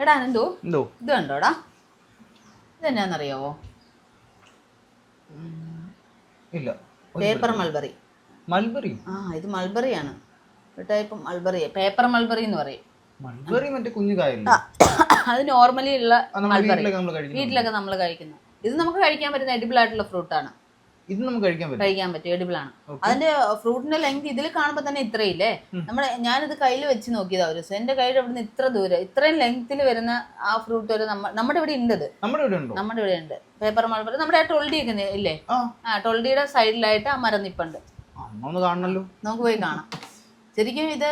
എടാ എന്തോ എന്തോ? ഇത് കണ്ടോടാ. ഇതെന്നാന്നറിയാവോ? ഇല്ല. Paper mulberry. മൾബറി? ആ ഇത് മൾബറി ആണ് ഒരു ടൈപ്പ് മൾബറി. പേപ്പർ മൾബറി എന്ന് പറയും. മൾബറി മറ്റേ കുഞ്ഞു കായല്ലേ അത് നോർമലി ഉള്ള മൾബറി. വീട്ടിലൊക്കെ നമ്മൾ കഴിക്കുന്ന. ഇത് നമുക്ക് കഴിക്കാൻ പറ്റുന്ന എഡിബിൾ ആയിട്ടുള്ള ഫ്രൂട്ടാണ് ഇത് നമുക്ക് കഴിക്കാൻ പറ്റും. കഴിക്കാൻ പറ്റും. എഡിബിൾ ആണ്. അതിന്റെ ഫ്രൂട്ടിന്റെ ലെങ്ത് ഇതിൽ കാണുമ്പോൾ തന്നെ ഇത്രയില്ലേ? നമ്മുടെ ഞാനിത് കയ്യിൽ വെച്ച് നോക്കിയതാ ഒരു എന്റെ കയ്യിൽ അവിടുന്ന് ഇത്ര ദൂരം ഇത്രയും ലെങ്ത്തിൽ വരുന്ന ആ ഫ്രൂട്ട് വരെ നമ്മ- നമ്മുടെ ഇവിടെ ഉണ്ട് നമ്മുടെ ഇവിടെ ഉണ്ട്? നമ്മുടെ ഇവിടെ ഉണ്ട് പേപ്പർ മൾബറി നമ്മുടെ ആ ടൊൾഡി ഒക്കെ ഇല്ലേ? ആ. ടൊൾഡിയുടെ സൈഡിലായിട്ട് ആ മരം നിപ്പുണ്ട്. കാണണല്ലോ. നമുക്ക് പോയി കാണാം. ശരിക്കും ഇത്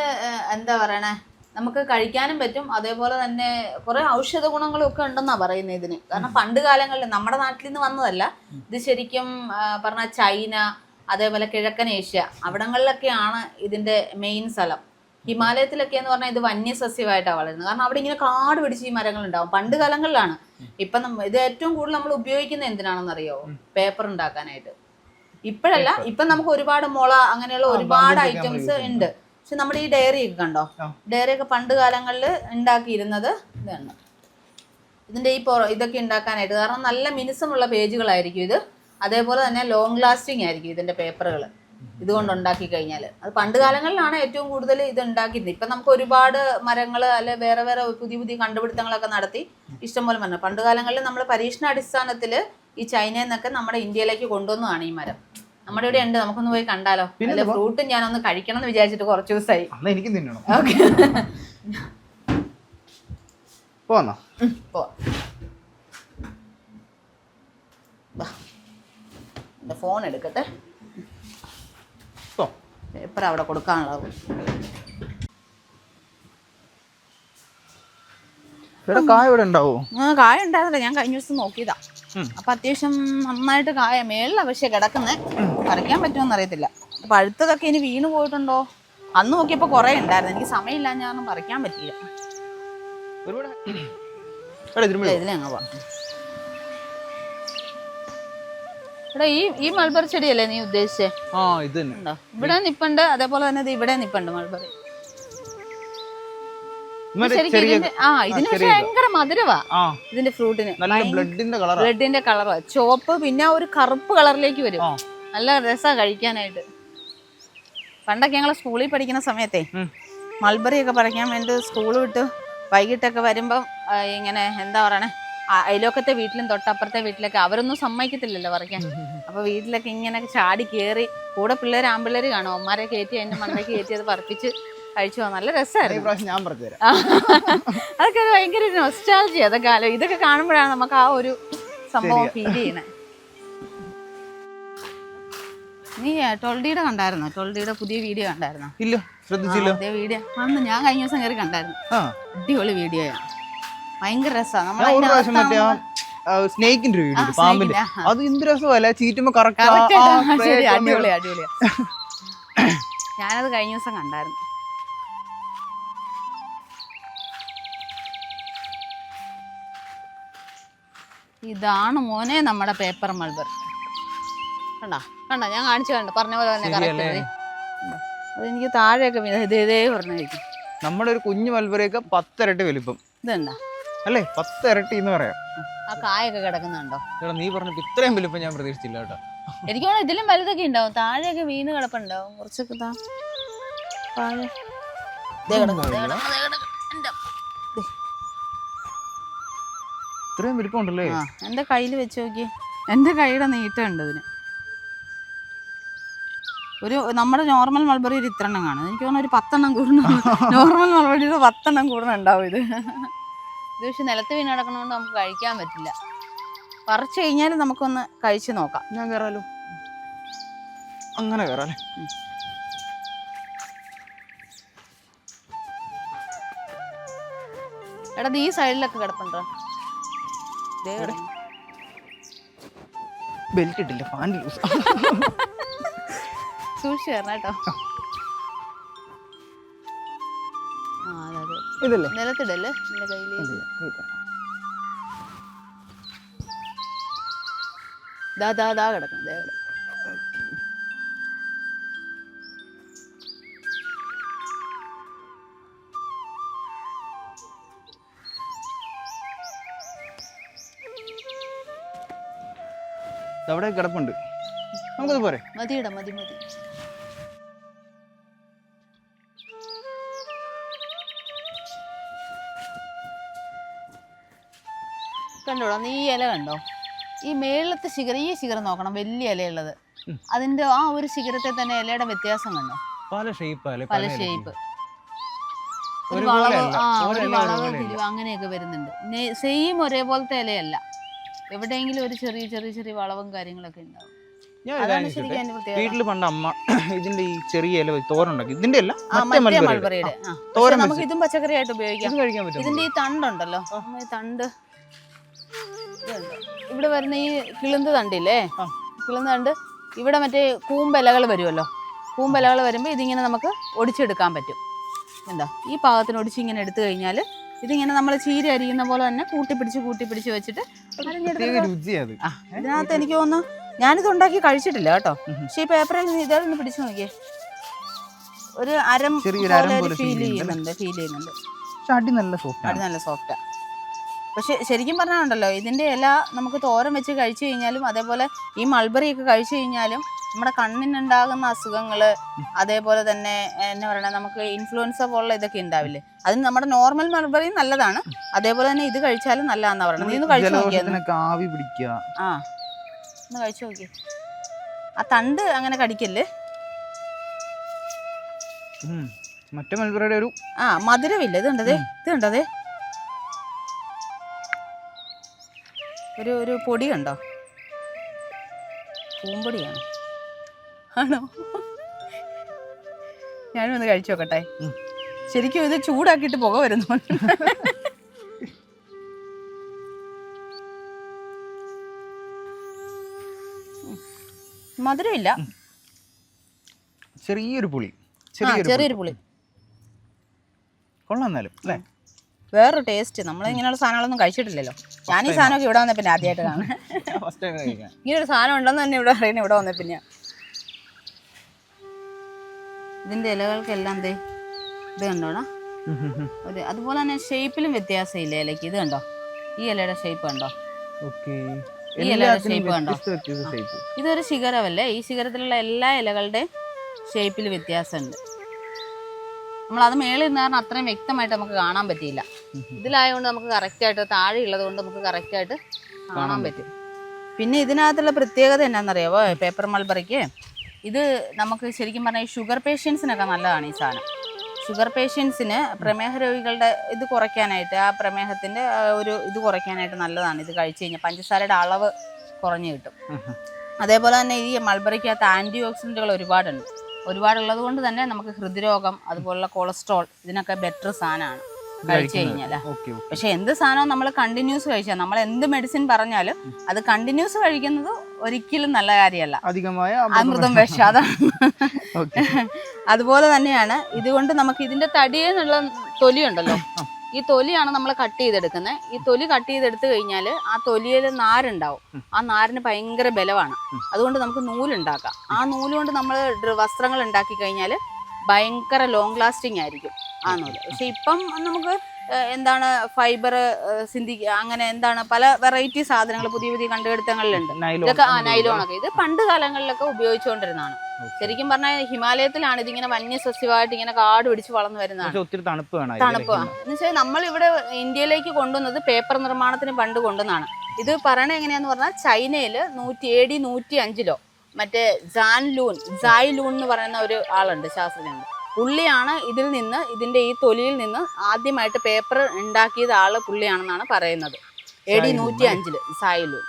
എന്താ പറയണേ? നമുക്ക് കഴിക്കാനും പറ്റും. അതേപോലെ തന്നെ കുറെ ഔഷധ ഗുണങ്ങളും ഒക്കെ ഉണ്ടെന്നാ പറയുന്നത് ഇതിന്. കാരണം പണ്ട് കാലങ്ങളിൽ നമ്മുടെ നാട്ടിൽ നിന്ന് വന്നതല്ല ഇത് ശരിക്കും പറഞ്ഞ ചൈന അതേപോലെ കിഴക്കൻ ഏഷ്യ അവിടങ്ങളിലൊക്കെയാണ് ഇതിന്റെ മെയിൻ സ്ഥലം. ഹിമാലയത്തിലൊക്കെ എന്ന് പറഞ്ഞാൽ ഇത് വന്യസസ്യമായിട്ടാണ് വളരുന്നത്. കാരണം അവിടെ ഇങ്ങനെ കാട് പിടിച്ച് ഈ മരങ്ങൾ ഉണ്ടാവും പണ്ട് കാലങ്ങളിലാണ്. ഇപ്പൊ ഇത് ഏറ്റവും കൂടുതൽ നമ്മൾ ഉപയോഗിക്കുന്നത് എന്തിനാണെന്ന് അറിയോ പേപ്പർ ഉണ്ടാക്കാനായിട്ട്. ഇപ്പോഴല്ല ഇപ്പൊ നമുക്ക് ഒരുപാട് മുള അങ്ങനെയുള്ള ഒരുപാട് ഐറ്റംസ് ഉണ്ട്. പക്ഷെ നമ്മുടെ ഈ ഡയറി ഒക്കെ കണ്ടോ. ഡയറി ഒക്കെ പണ്ട് കാലങ്ങളിൽ ഉണ്ടാക്കിയിരുന്നത് ഇതാണ് ഇതിന്റെ ഈ പൊറ ഇതൊക്കെ ഉണ്ടാക്കാനായിട്ട്. കാരണം നല്ല മിനുസമുള്ള പേജുകളായിരിക്കും ഇത്. അതേപോലെ തന്നെ ലോങ് ലാസ്റ്റിംഗ് ആയിരിക്കും ഇതിന്റെ പേപ്പറുകൾ ഇതുകൊണ്ട് ഉണ്ടാക്കി കഴിഞ്ഞാൽ. അത് പണ്ട് കാലങ്ങളിലാണ് ഏറ്റവും കൂടുതൽ ഇത് ഉണ്ടാക്കിയിരുന്നത്. ഇപ്പം നമുക്ക് ഒരുപാട് മരങ്ങൾ അല്ലെ വേറെ വേറെ പുതിയ പുതിയ കണ്ടുപിടുത്തങ്ങളൊക്കെ നടത്തി ഇഷ്ടംപോലെ മരം പണ്ട് കാലങ്ങളിൽ നമ്മൾ പരീക്ഷണാടിസ്ഥാനത്തിൽ ഈ ചൈനയിൽ നിന്നൊക്കെ നമ്മുടെ ഇന്ത്യയിലേക്ക് കൊണ്ടുവന്നതാണ് ഈ മരം. നമ്മുടെ ഇവിടെ ഉണ്ട്. നമുക്കൊന്ന് പോയി കണ്ടാലോ? ഫ്രൂട്ട് ഫ്രൂട്ടും ഞാനൊന്ന് കഴിക്കണം എന്ന് വിചാരിച്ചിട്ട് കുറച്ച് ദിവസമായി എനിക്ക് തിന്നണം. ഓക്കെ. പോന്നോ? പോവാം ഫോൺ എടുക്കട്ടെ? പേപ്പർ അവിടെ കൊടുക്കാനുള്ളത് ഇവിടെ കായ ഇവിടെ ഉണ്ടാവോ? ആ കായ ഉണ്ടായിരുന്നില്ല. ഞാൻ കഴിഞ്ഞ ദിവസം നോക്കിയതാ. അപ്പൊ അത്യാവശ്യം നന്നായിട്ട് കായ മേളില പക്ഷെ കിടക്കുന്നത് പറിക്കാൻ പറ്റുമെന്ന് അറിയത്തില്ല. പഴുത്തതൊക്കെ ഇനി വീണ് പോയിട്ടുണ്ടോ? അന്ന് നോക്കിയപ്പോ കൊറേ ഉണ്ടായിരുന്നു. എനിക്ക് സമയമില്ല ഞാൻ പറിക്കാൻ പറ്റില്ല ഒരുപാട്. എടാ ഇതിരുമ്പോ ഇല്ല, ഇതിലെ അങ്ങ് പോവാം എടാ ഈ ഈ മൾബറി ചെടിയല്ലേ നീ ഉദ്ദേശിച്ചേ? ആ ഇത് ഇവിടെ നിപ്പുണ്ട് അതേപോലെ തന്നെ ഇവിടെ നിപ്പുണ്ട് മൾബറി. ആ ഇതിന് പക്ഷെ ഭയങ്കര മധുരവാ. ഇതിന്റെ ഫ്രൂട്ടിന്. ബ്ലഡിന്റെ കളറാ. ചുവപ്പ് പിന്നെ ഒരു കറുപ്പ് കളറിലേക്ക് വരും. നല്ല രസാ കഴിക്കാനായിട്ട്. പണ്ടൊക്കെ ഞങ്ങൾ സ്കൂളിൽ പഠിക്കുന്ന സമയത്തെ. മൾബറി ഒക്കെ പറിക്കാൻ വേണ്ടി സ്കൂൾ വിട്ട് വൈകിട്ടൊക്കെ വരുമ്പോൾ ഇങ്ങനെ എന്താ പറയണേ? അയലോക്കത്തെ വീട്ടിലും തൊട്ടപ്പുറത്തെ വീട്ടിലൊക്കെ അവരൊന്നും സമ്മതിക്കത്തില്ലല്ലോ പറിക്കാൻ. അപ്പൊ വീട്ടിലൊക്കെ ഇങ്ങനെ ചാടി കയറി കൂടെ പിള്ളേർ ആമ്പിള്ളേർ കാണും. അമ്മമാരെ കയറ്റി അതിന്റെ മണ്ടയ്ക്ക് കയറ്റി അത് പറിപ്പിച്ച് കഴിച്ചു? പോകാൻ നല്ല രസമായിരുന്നു ഞാൻ പറഞ്ഞു തരാം. അതൊക്കെ ഒരു ഭയങ്കര നൊസ്റ്റാൾജി അതൊക്കെ ആലോ ഇതൊക്കെ കാണുമ്പോഴാണ് നമുക്ക് ആ ഒരു സംഭവം ഫീൽ ചെയ്യണേ നീ ടൊൾഡിയുടെ കണ്ടായിരുന്നോ? ടൊൾഡിയുടെ പുതിയ വീഡിയോ കണ്ടായിരുന്നോ? ഇല്ല ശ്രദ്ധിച്ചില്ല. പുതിയ വീഡിയോ. അന്ന് ഞാൻ കഴിഞ്ഞ ദിവസം കയറി കണ്ടായിരുന്നു. അടിപൊളി വീഡിയോയാണ് ഭയങ്കര രസമാണ് നമ്മൾ സ്നേക്കിന്റെ വീഡിയോ പാമ്പിന്റെ. അത് എന്ത് രസമല്ല ചീറ്റുമ്പോ കറക്റ്റ് ശരി അടിപൊളി അടിപൊളിയാ. ഞാനത് കഴിഞ്ഞ ദിവസം കണ്ടായിരുന്നു. ഇതാണ് മോനെ നമ്മുടെ പേപ്പർ മൾബർ കണ്ടാ കണ്ടാ ഞാൻ കാണിച്ചു കണ്ടു പറഞ്ഞ പോലെ തന്നെ? കറക്റ്റ് അതെനിക്ക് താഴെയൊക്കെ വീണു. ഇതേ ഇതേ പറഞ്ഞായിരിക്കും നമ്മുടെ ഒരു കുഞ്ഞു മൽബറിയൊക്കെ പത്തിരട്ടി വലിപ്പം ഇതെന്താ അല്ലേ പത്തിരട്ടി എന്ന് പറയാം ആ കായൊക്കെ കിടക്കുന്നുണ്ടോ നീ പറഞ്ഞു ഇത്രയും വലിപ്പം ഞാൻ പ്രതീക്ഷിച്ചില്ല കേട്ടോ എനിക്ക് തോന്നുന്നു ഇതിലും വലുതൊക്കെ ഉണ്ടാവും താഴെയൊക്കെ വീണ് കിടപ്പുണ്ടാവും കുറച്ചൊക്കെ താഴെ ഇത്രയും വലിപ്പം ഉണ്ടല്ലേ ആ എന്റെ കയ്യിൽ വെച്ച് നോക്കി എന്റെ കൈയുടെ നീട്ടമുണ്ട് ഇതിന് ഒരു നമ്മുടെ നോർമൽ മൾബറി ഒരു ഇത്രണ്ണം കാണും. എനിക്ക് തോന്നുന്നു ഒരു പത്തെണ്ണം കൂടുന്നു നോർമൽ മൾബറി പത്തെണ്ണം കൂടുന്നുണ്ടാവും ഇത്. ഇത് പക്ഷെ നിലത്ത് വീണ് കിടക്കണോണ്ട് നമുക്ക് കഴിക്കാൻ പറ്റില്ല. പറിച്ചു കഴിഞ്ഞാൽ നമുക്കൊന്ന് കഴിച്ചു നോക്കാം. ഞാൻ കയറാലോ അങ്ങനെ കയറാലേ എടാ ഈ സൈഡിലൊക്കെ കിടപ്പുണ്ടോ. ബെൽറ്റ് ഇട്ടില്ല പാന്റ് ലൂസ് സൂക്ഷിച്ചു തരണം കേട്ടോ. ഇതല്ലേ? നിലത്തിടല്ലേ? എന്റെ കയ്യിൽ ഇല്ല, കൈ ദാ ദാ ദാ കിടക്കണം ദേ കിടക്കും അവിടെ കിടപ്പുണ്ട്. നമുക്കത് പോരെ. മതിയിട മതി മതി. കണ്ടോടാ നീ ഇല കണ്ടോ? ഈ മേളത്തെ ശിഖരം ഈ ശിഖരം നോക്കണം വലിയ ഇലയുള്ളത്. അതിന്റെ ആ ഒരു ശിഖരത്തെ തന്നെ ഇലയുടെ വ്യത്യാസം കണ്ടോ? പല ഷേപ്പ് പല ഷേപ്പ് ഒരു വളവ് ആ ഒരു ഇല വളവ് തിരിവ് അങ്ങനെയൊക്കെ വരുന്നുണ്ട്. സെയിം ഒരേപോലത്തെ ഇലയല്ല. എവിടെയെങ്കിലും ഒരു ചെറിയ ചെറിയ ചെറിയ വളവും കാര്യങ്ങളൊക്കെ ഉണ്ടാവും. ഞാൻ ഒരു കാര്യം ചോദിച്ചോട്ടെ? വീട്ടിൽ പണ്ട് അമ്മ ഇതിന്റെ ഈ ചെറിയ ഇല വെച്ച് തോരനുണ്ടാക്കി ഇതിന്റെ അല്ല ആ മറ്റേ മറ്റേ. മൾബറിയുടെ ആ. തോരൻ പക്ഷെ നമുക്ക്. ഇതും പച്ചക്കറിയായിട്ട് ഉപയോഗിക്കാം. ഇത് കഴിക്കാൻ പറ്റും ഇതിന്റെ ഈ തണ്ടുണ്ടല്ലോ. നമ്മ ഈ തണ്ട്. ഇതുണ്ട്. ഇവിടെ വരുന്ന ഈ കിളുന്ത് തണ്ടില്ലേ. കിളുന്ത് തണ്ട്. ഇവിടെ മറ്റേ കൂമ്പലകൾ വരുമല്ലോ. കൂമ്പലകൾ വരുമ്പോൾ ഇതിങ്ങനെ നമുക്ക് ഒടിച്ചെടുക്കാൻ പറ്റും. എന്താ? ഈ പാകത്തിന് ഒടിച്ച് ഇങ്ങനെ എടുത്തു കഴിഞ്ഞാൽ ഇതിങ്ങനെ നമ്മൾ ചീര അരിയുന്ന പോലെ തന്നെ കൂട്ടിപ്പിടിച്ച് കൂട്ടിപ്പിടിച്ച് വെച്ചിട്ട് ഇതിനകത്ത് എനിക്ക് തോന്നുന്നു ഞാനിത് ഉണ്ടാക്കി കഴിച്ചിട്ടില്ല കേട്ടോ. പക്ഷെ ഈ പേപ്പറിൽ ഇതൊന്ന് പിടിച്ചു നോക്കിയേ. ഒരു അരം ഫീൽ ചെയ്യുന്നുണ്ട്. ഫീൽ ചെയ്യുന്നുണ്ട്. അടി നല്ല സോഫ്റ്റ് അടി നല്ല സോഫ്റ്റാ പക്ഷെ ശരിക്കും പറഞ്ഞാലുണ്ടല്ലോ ഇതിന്റെ ഇല നമുക്ക് തോരം വെച്ച് കഴിച്ചു കഴിഞ്ഞാലും അതേപോലെ ഈ മൾബറി ഒക്കെ കഴിച്ചു കഴിഞ്ഞാലും നമ്മുടെ കണ്ണിനുണ്ടാകുന്ന അസുഖങ്ങൾ അതേപോലെ തന്നെ എന്നാ പറയണ നമുക്ക് ഇൻഫ്ലുവൻസ പോലുള്ള ഇതൊക്കെ ഉണ്ടാവില്ലേ? അതിന് നമ്മുടെ നോർമൽ മൾബറി നല്ലതാണ്. അതേപോലെ തന്നെ ഇത് കഴിച്ചാലും നല്ലതാന്നാ പറയുന്നത് നീ ഒന്ന് കഴിച്ചു നോക്കിയാൽ ആ ഒന്ന് കഴിച്ചു നോക്കി ആ തണ്ട് അങ്ങനെ കടിക്കല്ലേ. മറ്റേ മൽബറിയുടെ ഒരു ആ മധുരമില്ല? ഇത് കണ്ടതേ? ഇത് കണ്ടതേ? ഒരു ഒരു പൊടി കണ്ടോ? പൂമ്പൊടിയാണ്. ആണോ? ഞാനും ഒന്ന് കഴിച്ചു നോക്കട്ടെ. ശരിക്കും ഇത് ചൂടാക്കിയിട്ട് പുക വരുന്നു. മധുരമില്ല. ചെറിയൊരു പുളി. ചെറിയൊരു ചെറിയൊരു പുളി. കൊള്ളാം എന്നാലും അല്ലേ? വേറൊരു ടേസ്റ്റ് നമ്മൾ ഇങ്ങനെയുള്ള സാധനങ്ങളൊന്നും കഴിച്ചിട്ടില്ലല്ലോ. ഞാൻ ഈ സാധനമൊക്കെ ഇവിടെ വന്ന പിന്നെ ആദ്യമായിട്ട് കാണാം ഫസ്റ്റ് ടൈം കഴിക്കാൻ. ഇങ്ങനെ ഒരു സാധനം ഉണ്ടെന്ന് തന്നെ ഇവിടെ അറിയണ ഇവിടെ വന്ന പിന്നെ. ഇതിന്റെ ഇലകൾക്കെല്ലാം ദേ ഇത് കണ്ടോടാ. ഒരു അതുപോലെ തന്നെ ഷേപ്പിലും വ്യത്യാസം ഇല്ല ഇലയ്ക്ക്? ഇത് കണ്ടോ? ഈ ഇലയുടെ ഷേപ്പ് കണ്ടോ? ഈ ഇലയുടെ ഷേപ്പ് കണ്ടോ? ഇതൊരു ശിഖരമല്ലേ? ഈ ശിഖരത്തിലുള്ള എല്ലാ ഇലകളുടെയും ഷേപ്പിൽ വ്യത്യാസമുണ്ട്. നമ്മൾ അത് മേളിൽ നിന്ന് കാരണം അത്രയും വ്യക്തമായിട്ട് നമുക്ക് കാണാൻ പറ്റിയില്ല. ഇതിലായതുകൊണ്ട് നമുക്ക് കറക്റ്റായിട്ട് താഴെ ഉള്ളത് കൊണ്ട് നമുക്ക് കറക്റ്റായിട്ട് കാണാൻ പറ്റും. പിന്നെ ഇതിനകത്തുള്ള പ്രത്യേകത എന്നാണെന്നറിയാവോ പേപ്പർ മൾബറിക്ക് ഇത് നമുക്ക് ശരിക്കും പറഞ്ഞാൽ ഷുഗർ പേഷ്യൻസിനൊക്കെ നല്ലതാണ് ഈ സാധനം. ഷുഗർ പേഷ്യൻസിന് പ്രമേഹ രോഗികളുടെ ഇത് കുറയ്ക്കാനായിട്ട് ആ പ്രമേഹത്തിന്റെ ഒരു ഇത് കുറയ്ക്കാനായിട്ട് നല്ലതാണ്. ഇത് കഴിച്ചു കഴിഞ്ഞാൽ പഞ്ചസാരയുടെ അളവ് കുറഞ്ഞു കിട്ടും. അതേപോലെ തന്നെ ഈ മൾബറിക്കകത്ത് ആന്റി ഓക്സിഡന്റുകൾ ഒരുപാടുണ്ട്. ഒരുപാടുള്ളത് കൊണ്ട് തന്നെ നമുക്ക് ഹൃദ്രോഗം അതുപോലുള്ള കൊളസ്ട്രോൾ ഇതിനൊക്കെ ബെറ്റർ സാധനമാണ് കഴിച്ചു കഴിഞ്ഞാൽ പക്ഷെ എന്ത് സാധനവും നമ്മൾ കണ്ടിന്യൂസ് കഴിച്ചാൽ നമ്മൾ എന്ത് മെഡിസിൻ പറഞ്ഞാലും അത് കണ്ടിന്യൂസ് കഴിക്കുന്നത് ഒരിക്കലും നല്ല കാര്യമല്ല. അധികമായ അമൃതം വിഷാദ അതുപോലെ തന്നെയാണ്. ഇതുകൊണ്ട് നമുക്ക് ഇതിന്റെ തടിയെന്നുള്ള തൊലി ഉണ്ടല്ലോ. ഈ തൊലിയാണ് നമ്മൾ കട്ട് ചെയ്തെടുക്കുന്നത് ഈ തൊലി കട്ട് ചെയ്തെടുത്ത് കഴിഞ്ഞാൽ ആ തൊലിയിൽ നാരുണ്ടാവും. ആ നാരിന് ഭയങ്കര ബലമാണ്. അതുകൊണ്ട് നമുക്ക് നൂലുണ്ടാക്കാം. ആ നൂൽ കൊണ്ട് നമ്മൾ വസ്ത്രങ്ങൾ ഉണ്ടാക്കി കഴിഞ്ഞാൽ ഭയങ്കര ലോങ് ലാസ്റ്റിംഗ് ആയിരിക്കും ആ നൂൽ. പക്ഷെ ഇപ്പം നമുക്ക് എന്താണ് ഫൈബർ സിന്ധി അങ്ങനെ എന്താണ് പല വെറൈറ്റി സാധനങ്ങൾ പുതിയ പുതിയ കണ്ടുപിടുത്തങ്ങളിലുണ്ട്. ഇതൊക്കെ ആ നൈലോണൊക്കെ ഇത് പണ്ട് കാലങ്ങളിലൊക്കെ ഉപയോഗിച്ചുകൊണ്ടിരുന്നതാണ്. ശരിക്കും പറഞ്ഞാൽ ഹിമാലയത്തിലാണ് ഇതിങ്ങനെ വന്യസസ്യമായിട്ട് ഇങ്ങനെ കാട് പിടിച്ച് വളർന്നു വരുന്നതാണ്. പക്ഷെ ഒത്തിരി തണുപ്പ് തണുപ്പ് എന്ന് വെച്ചാൽ നമ്മൾ ഇവിടെ ഇന്ത്യയിലേക്ക് കൊണ്ടുവന്നത് പേപ്പർ നിർമ്മാണത്തിന് പണ്ട് കൊണ്ടുവന്നാണ് ഇത് പറയണ എങ്ങനെയാന്ന് പറഞ്ഞാൽ ചൈനയിൽ നൂറ്റി ഡി നൂറ്റി അഞ്ചിലോ മറ്റേ ജാൻ ലൂൻ ജായ് ലൂൺ എന്ന് പറയുന്ന ഒരു ആളുണ്ട് ശാസ്ത്രജ്ഞനുണ്ട് പുള്ളിയാണ് ഇതിൽ നിന്ന് ഇതിന്റെ ഈ തൊലിയിൽ നിന്ന് ആദ്യമായിട്ട് പേപ്പർ ഉണ്ടാക്കിയത് ആൾ പുള്ളിയാണെന്നാണ് പറയുന്നത്. എ ഡി നൂറ്റി അഞ്ചിൽ സായിലു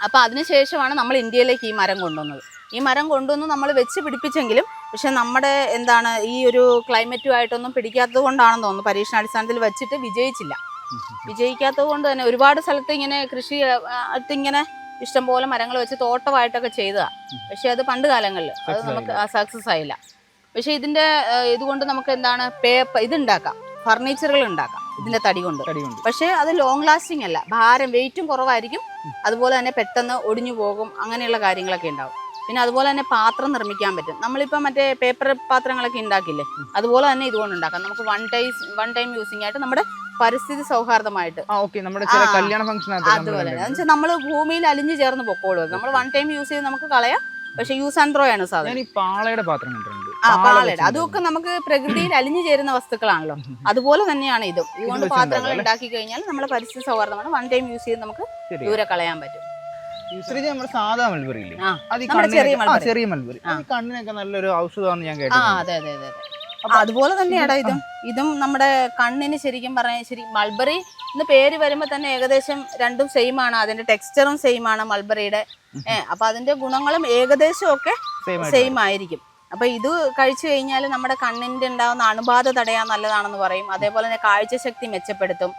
അപ്പോൾ അപ്പൊ അതിനുശേഷമാണ് നമ്മൾ ഇന്ത്യയിലേക്ക് ഈ മരം കൊണ്ടുവന്നത്. ഈ മരം കൊണ്ടുവന്ന് നമ്മൾ വെച്ച് പിടിപ്പിച്ചെങ്കിലും പക്ഷെ നമ്മുടെ എന്താണ് ഈ ഒരു ക്ലൈമറ്റുമായിട്ടൊന്നും പിടിക്കാത്തത് കൊണ്ടാണെന്ന് തോന്നുന്നു. പരീക്ഷണാടിസ്ഥാനത്തിൽ വെച്ചിട്ട് വിജയിച്ചില്ല. വിജയിക്കാത്തത് കൊണ്ട് തന്നെ ഒരുപാട് സ്ഥലത്ത് ഇങ്ങനെ കൃഷി ഇങ്ങനെ ഇഷ്ടംപോലെ മരങ്ങൾ വെച്ച് തോട്ടമായിട്ടൊക്കെ ചെയ്തതാണ് പക്ഷേ അത് പണ്ട് കാലങ്ങളിൽ അത് നമുക്ക് സക്സസ് ആയില്ല. പക്ഷെ ഇതിന്റെ ഇതുകൊണ്ട് നമുക്ക് എന്താണ് പേപ്പർ ഇതുണ്ടാക്കാം. ഫർണിച്ചറുകൾ ഉണ്ടാക്കാം. ഇതിന്റെ തടി കൊണ്ട്. പക്ഷേ അത് ലോങ് ലാസ്റ്റിംഗ് അല്ല. ഭാരം വെയിറ്റും കുറവായിരിക്കും. അതുപോലെ തന്നെ പെട്ടെന്ന് ഒടിഞ്ഞു പോകും. അങ്ങനെയുള്ള കാര്യങ്ങളൊക്കെ ഉണ്ടാവും. പിന്നെ അതുപോലെ തന്നെ പാത്രം നിർമ്മിക്കാൻ പറ്റും. നമ്മളിപ്പോൾ മറ്റേ പേപ്പർ പാത്രങ്ങളൊക്കെ ഉണ്ടാക്കില്ലേ? അതുപോലെ തന്നെ ഇതുകൊണ്ട് ഉണ്ടാക്കാം. നമുക്ക് one time one time using ആയിട്ട് നമ്മുടെ പരിസ്ഥിതി സൗഹാർദ്ദമായിട്ട്. അതുപോലെ. നമ്മൾ ഭൂമിയിൽ അലിഞ്ഞു ചേർന്ന് പൊക്കോളൂ. നമ്മൾ വൺ ടൈം യൂസ് ചെയ്ത് നമുക്ക് കളയാം. പക്ഷെ യൂസ് ആൻഡ് ത്രോ ആണ് സാധനം. പാളയുടെ പാത്രം പാലട. അതൊക്കെ നമുക്ക് പ്രകൃതിയിൽ അലിഞ്ഞു ചേരുന്ന വസ്തുക്കളാണല്ലോ. അതുപോലെ തന്നെയാണ് ഇതും. ഇതുകൊണ്ട് പാത്രങ്ങൾ ഉണ്ടാക്കി കഴിഞ്ഞാൽ നമ്മുടെ പരിസ്ഥിതി സൗഹാർദ്ദമാണ്. വൺ ടൈം യൂസ് ചെയ്ത് നമുക്ക്. ദൂരെ കളയാൻ പറ്റും. ശ്രീജ നമ്മുടെ സാധാ മൽബറി ഇല്ലേ? ചെറിയ മൽബറി കണ്ണിനൊക്കെ നല്ലൊരു ഞാൻ അതുപോലെ തന്നെയാടാ ഇതും. ഇതും നമ്മുടെ കണ്ണിന് ശരിക്കും പറഞ്ഞാൽ ശരി മൾബറി എന്ന് പേര് വരുമ്പോൾ തന്നെ ഏകദേശം രണ്ടും സെയിം ആണ്. അതിന്റെ ടെക്സ്ചറും സെയിം ആണ് മൾബറിയുടെ. ഏഹ് അപ്പൊ അതിന്റെ ഗുണങ്ങളും ഏകദേശം ഒക്കെ സെയിം ആയിരിക്കും. അപ്പൊ ഇത് കഴിച്ചു കഴിഞ്ഞാൽ നമ്മുടെ കണ്ണിന്റെ ഉണ്ടാവുന്ന അണുബാധ തടയാൻ നല്ലതാണെന്ന് പറയും. അതേപോലെ തന്നെ കാഴ്ചശക്തി മെച്ചപ്പെടുത്തും.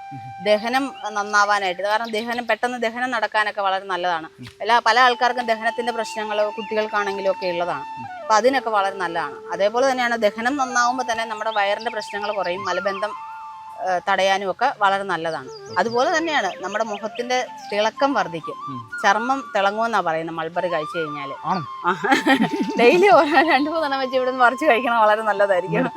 ദഹനം നന്നാവാനായിട്ട്. കാരണം ദഹനം പെട്ടെന്ന് ദഹനം നടക്കാനൊക്കെ വളരെ നല്ലതാണ്. എല്ലാ പല ആൾക്കാർക്കും ദഹനത്തിന്റെ പ്രശ്നങ്ങൾ കുട്ടികൾക്കാണെങ്കിലും ഒക്കെ ഉള്ളതാണ്. അപ്പോൾ അതിനൊക്കെ വളരെ നല്ലതാണ്. അതേപോലെ തന്നെയാണ് ദഹനം നന്നാവുമ്പോൾ തന്നെ നമ്മുടെ വയറിന്റെ പ്രശ്നങ്ങൾ കുറയും. മലബന്ധം തടയാനും ഒക്കെ വളരെ നല്ലതാണ്. അതുപോലെ തന്നെയാണ് നമ്മുടെ മുഖത്തിന്റെ തിളക്കം വർദ്ധിക്കും. ചർമ്മം തിളങ്ങുമെന്നാ പറയുന്നത് മൾബറി കഴിച്ചു കഴിഞ്ഞാൽ ഡെയിലി രണ്ടു മൂന്നെണ്ണം വെച്ച് ഇവിടെ നിന്ന് മറിച്ച് കഴിക്കണം വളരെ നല്ലതായിരിക്കും.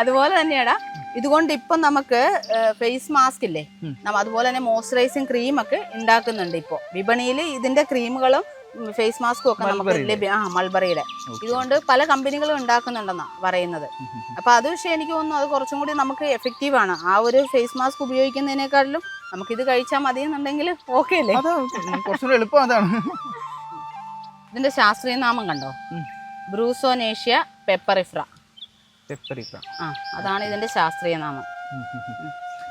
അതുപോലെ തന്നെയാടാ ഇതുകൊണ്ട് ഇപ്പം നമുക്ക് ഫേസ് മാസ്ക് ഇല്ലേ? അതുപോലെ തന്നെ മോയ്സ്ചറൈസിങ് ക്രീം ഒക്കെ ഉണ്ടാക്കുന്നുണ്ട് ഇപ്പോൾ വിപണിയിൽ ഇതിന്റെ ക്രീമുകളും ഫേസ് മാസ്കും ഒക്കെ നമുക്ക്? ലഭ്യം ആ മൾബറിയുടെ ഇതുകൊണ്ട് പല കമ്പനികളും ഉണ്ടാക്കുന്നുണ്ടെന്നാ പറയുന്നത്. അപ്പൊ അത് പക്ഷേ എനിക്ക് തോന്നുന്നു അത് കുറച്ചും കൂടി നമുക്ക് എഫക്റ്റീവ് ആണ്. ആ ഒരു ഫേസ് മാസ്ക് ഉപയോഗിക്കുന്നതിനേക്കാളും നമുക്കിത് കഴിച്ചാൽ മതി എന്നുണ്ടെങ്കിൽ ഓക്കെ അല്ലേ കുറച്ചുകൂടി എളുപ്പം അതാണ്. ഇതിന്റെ ശാസ്ത്രീയ നാമം കണ്ടോ. ബ്രൂസോനേഷ്യ പെപ്പറിഫ്ര. പെപ്പറിഫ്ര. ആ അതാണ് ഇതിന്റെ ശാസ്ത്രീയ നാമം.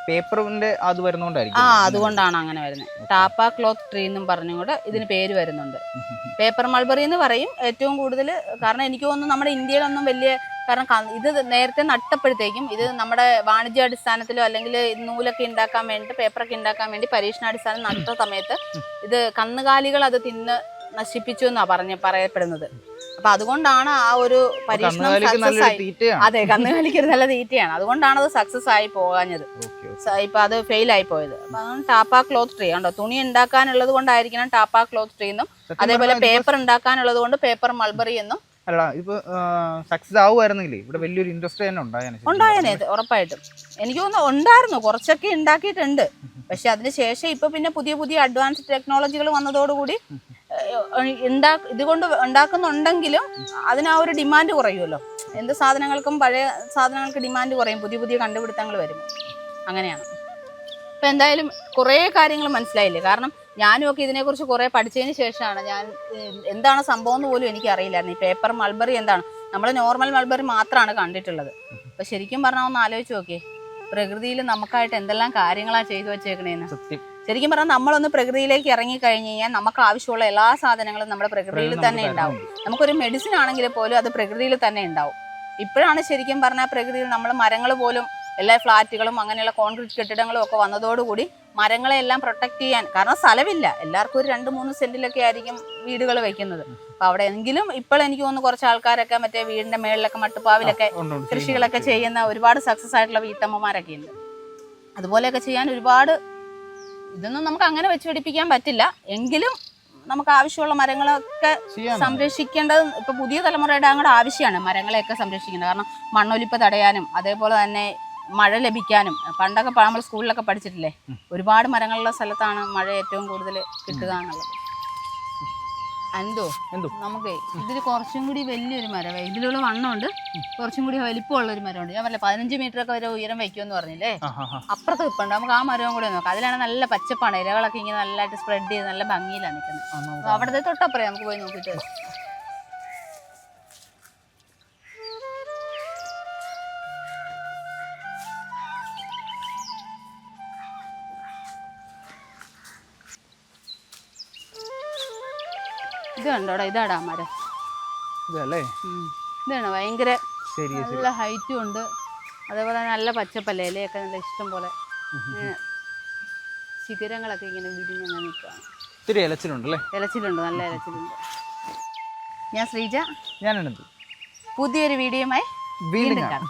പേപ്പറിന്റെ അത് വരുന്നോണ്ടായിരിക്കും. ആ അതുകൊണ്ടാണ് അങ്ങനെ വരുന്നത്. ടാപ്പ ക്ലോത്ത് ട്രീ എന്നും പറഞ്ഞുകൊണ്ട് ഇതിന് പേര് വരുന്നുണ്ട്. പേപ്പർ മൾബറി എന്ന് പറയും ഏറ്റവും കൂടുതൽ കാരണം എനിക്ക് തോന്നുന്നു നമ്മുടെ ഇന്ത്യയിലൊന്നും വലിയ കാരണം ഇത് നേരത്തെ നട്ടപ്പോഴത്തേക്കും ഇത് നമ്മുടെ വാണിജ്യ അടിസ്ഥാനത്തിലോ അല്ലെങ്കിൽ നൂലൊക്കെ ഉണ്ടാക്കാൻ വേണ്ടിയിട്ട് പേപ്പറൊക്കെ ഉണ്ടാക്കാൻ വേണ്ടി പരീക്ഷണാടിസ്ഥാനം നട്ട സമയത്ത് ഇത് കന്നുകാലികൾ അത് തിന്ന് നശിപ്പിച്ചു എന്നാണ് പറഞ്ഞ് പറയപ്പെടുന്നത്. അപ്പൊ അതുകൊണ്ടാണ് ആ ഒരു പരീക്ഷണം സക്സസ് ആയി. അതെ കന്നുകാലിക്ക് ഒരു നല്ല തീറ്റയാണ്. അതുകൊണ്ടാണ് അത് സക്സസ് ആയി പോകാഞ്ഞത്. ഇപ്പൊ അത് ഫെയിൽ ആയി പോയത്. അപ്പൊ അതാണ് ടാപ്പ ക്ലോത്ത് ട്രീ ഉണ്ടോ തുണി ഉണ്ടാക്കാനുള്ളത് കൊണ്ടായിരിക്കണം ടാപ്പ ക്ലോത്ത് ട്രീ എന്നും അതേപോലെ പേപ്പർ ഉണ്ടാക്കാനുള്ളത് കൊണ്ട് പേപ്പർ മൾബറി എന്നും. അല്ല ഇപ്പൊ സക്സസ് ഇവിടെ വലിയൊരു ഇൻഡസ്ട്രി തന്നെ ഉണ്ടായേനെ ഉറപ്പായിട്ടും. എനിക്ക് തോന്നുന്നു ഉണ്ടായിരുന്നു കുറച്ചൊക്കെ ഉണ്ടാക്കിയിട്ടുണ്ട്. പക്ഷെ അതിന് ശേഷം ഇപ്പൊ പിന്നെ പുതിയ പുതിയ അഡ്വാൻസ് ടെക്നോളജികൾ വന്നതോടുകൂടി ഉണ്ടാ ഇതുകൊണ്ട് ഉണ്ടാക്കുന്നുണ്ടെങ്കിലും അതിന് ആ ഒരു ഡിമാൻഡ് കുറയുമല്ലോ. എന്ത് സാധനങ്ങൾക്കും പഴയ സാധനങ്ങൾക്ക് ഡിമാൻഡ് കുറയും. പുതിയ പുതിയ കണ്ടുപിടുത്തങ്ങൾ വരും. അങ്ങനെയാണ്. അപ്പം എന്തായാലും കുറേ കാര്യങ്ങൾ മനസ്സിലായില്ലേ? കാരണം ഞാനും ഒക്കെ ഇതിനെക്കുറിച്ച് കുറേ പഠിച്ചതിന് ശേഷമാണ് ഞാൻ എന്താണ് സംഭവം എന്ന് പോലും എനിക്ക് അറിയില്ലായിരുന്നു. ഈ പേപ്പർ മൾബറി എന്താണ്? നമ്മൾ നോർമൽ മൾബറി മാത്രമാണ് കണ്ടിട്ടുള്ളത്. അപ്പം ശരിക്കും പറഞ്ഞാൽ ഒന്ന് ആലോചിച്ച് നോക്കിയേ. പ്രകൃതിയിൽ നമുക്കായിട്ട് എന്തെല്ലാം കാര്യങ്ങളാണ് ചെയ്തു വെച്ചേക്കണേന്ന്. സത്യം. ശരിക്കും പറഞ്ഞാൽ നമ്മളൊന്ന് പ്രകൃതിയിലേക്ക് ഇറങ്ങി കഴിഞ്ഞ് കഴിഞ്ഞാൽ നമുക്ക് ആവശ്യമുള്ള എല്ലാ സാധനങ്ങളും നമ്മുടെ പ്രകൃതിയിൽ പ്രകൃതി തന്നെ ഉണ്ടാവും. നമുക്കൊരു മെഡിസിൻ ആണെങ്കിൽ പോലും അത് പ്രകൃതിയിൽ തന്നെ ഉണ്ടാവും. ഇപ്പോഴാണ് ശരിക്കും പറഞ്ഞാൽ പ്രകൃതിയിൽ നമ്മൾ മരങ്ങൾ പോലും എല്ലാ ഫ്ലാറ്റുകളും അങ്ങനെയുള്ള കോൺക്രീറ്റ് കെട്ടിടങ്ങളും ഒക്കെ വന്നതോടുകൂടി മരങ്ങളെ എല്ലാം പ്രൊട്ടക്ട് ചെയ്യാൻ കാരണം സ്ഥലമില്ല. എല്ലാവർക്കും ഒരു രണ്ട് മൂന്ന് സെന്റിലൊക്കെ ആയിരിക്കും വീടുകൾ വെക്കുന്നത്. അപ്പൊ അവിടെ എങ്കിലും ഇപ്പോൾ എനിക്ക് തോന്നുന്നു കുറച്ച് ആൾക്കാരൊക്കെ മറ്റേ വീടിന്റെ മേളിലൊക്കെ മട്ടുപ്പാവിലൊക്കെ കൃഷികളൊക്കെ ചെയ്യുന്ന ഒരുപാട് സക്സസ് ആയിട്ടുള്ള വീട്ടമ്മമാരൊക്കെ ഉണ്ട്. അതുപോലെയൊക്കെ ചെയ്യാൻ ഒരുപാട് ഇതൊന്നും നമുക്ക് അങ്ങനെ വെച്ച് പിടിപ്പിക്കാൻ പറ്റില്ല. എങ്കിലും നമുക്ക് ആവശ്യമുള്ള മരങ്ങളൊക്കെ സംരക്ഷിക്കേണ്ടത് ഇപ്പൊ പുതിയ തലമുറയുടെ അങ്ങോട്ട് ആവശ്യമാണ് മരങ്ങളെയൊക്കെ സംരക്ഷിക്കേണ്ടത് കാരണം മണ്ണൊലിപ്പ് തടയാനും അതേപോലെ തന്നെ മഴ ലഭിക്കാനും. പണ്ടൊക്കെ നമ്മൾ സ്കൂളിലൊക്കെ പഠിച്ചിട്ടില്ലേ? ഒരുപാട് മരങ്ങളുള്ള സ്ഥലത്താണ് മഴ ഏറ്റവും കൂടുതൽ കിട്ടുക എന്നുള്ളത്. എന്തോ എന്തോ നമുക്ക് ഇതിൽ കുറച്ചും കൂടി വലിയൊരു മരവേ. ഇതിലുള്ള വണ്ണമുണ്ട്. കുറച്ചും കൂടി വലിപ്പമുള്ള ഒരു മരമുണ്ട്. ഞാൻ പറഞ്ഞില്ല പതിനഞ്ച് മീറ്റർ ഒക്കെ വരെ ഉയരം വെക്കുമെന്ന് പറഞ്ഞില്ലേ? അപ്പുറത്ത് നിൽപ്പുണ്ട് നമുക്ക് ആ മരവും കൂടി നോക്കാം. അതിലാണ് നല്ല പച്ചപ്പാണ്. ഇലകളൊക്കെ ഇങ്ങനെ നല്ലതായിട്ട് സ്പ്രെഡ് ചെയ്ത് നല്ല ഭംഗിയിലാണ് നിൽക്കുന്നത്. അവിടുത്തെ തൊട്ടപ്പുറം നമുക്ക് പോയി നോക്കിയിട്ട് ഇത് കണ്ടോടാ ഇതാടാ മരം. ഇതല്ലേ. ഇതാണ് ഭയങ്കര നല്ല ഹൈറ്റും ഉണ്ട്. അതേപോലെ നല്ല പച്ചപ്പല്ലേ ഇലയൊക്കെ നല്ല ഇഷ്ടം പോലെ. ശിഖരങ്ങളൊക്കെ ഇങ്ങനെ വിരിഞ്ഞങ്ങനെ നിൽക്കുകയാണ് ഒത്തിരി ഇലച്ചിലുണ്ടല്ലേ? ഇലച്ചിലുണ്ട് നല്ല ഇലച്ചിലുണ്ട്. ഞാൻ ശ്രീജ ഞാനാണ് പുതിയൊരു വീഡിയോയുമായി വീണ്ടും കാണാം.